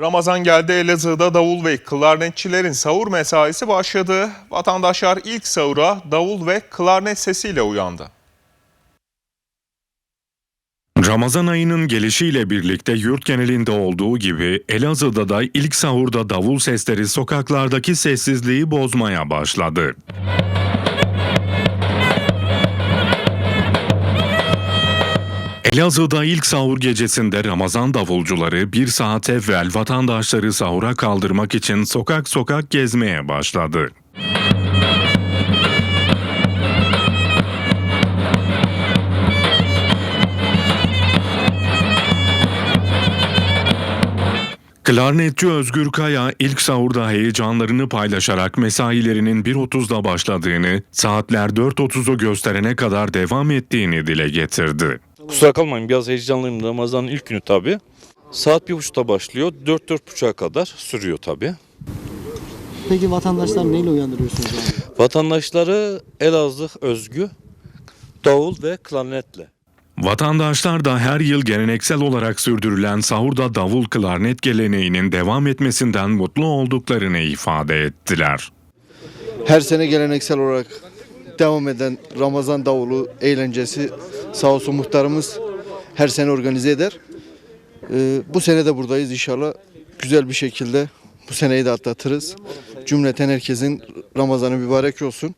Ramazan geldi Elazığ'da davul ve klarnetçilerin sahur mesaisi başladı. Vatandaşlar ilk sahura davul ve klarnet sesiyle uyandı. Ramazan ayının gelişiyle birlikte yurt genelinde olduğu gibi Elazığ'da da ilk sahurda davul sesleri sokaklardaki sessizliği bozmaya başladı. Elazığ'da ilk sahur gecesinde Ramazan davulcuları bir saat evvel vatandaşları sahura kaldırmak için sokak sokak gezmeye başladı. Klarnetçi Özgür Kaya ilk sahurda heyecanlarını paylaşarak mesailerinin 1.30'da başladığını, saatler 4.30'u gösterene kadar devam ettiğini dile getirdi. Kusura kalmayın biraz heyecanlıyım Ramazan'ın ilk günü tabi. Saat bir buçukta başlıyor. Dört dört buçuğa kadar sürüyor tabi. Peki vatandaşlar neyle uyandırıyorsunuz abi? Vatandaşları Elazığ özgü davul ve klarnetle. Vatandaşlar da her yıl geleneksel olarak sürdürülen sahurda davul klarnet geleneğinin devam etmesinden mutlu olduklarını ifade ettiler. her sene geleneksel olarak devam eden Ramazan davulu eğlencesi sağ olsun muhtarımız her sene organize eder. Ee, bu sene de buradayız inşallah güzel bir şekilde bu seneyi de atlatırız. Cümleten herkesin Ramazanı mübarek olsun.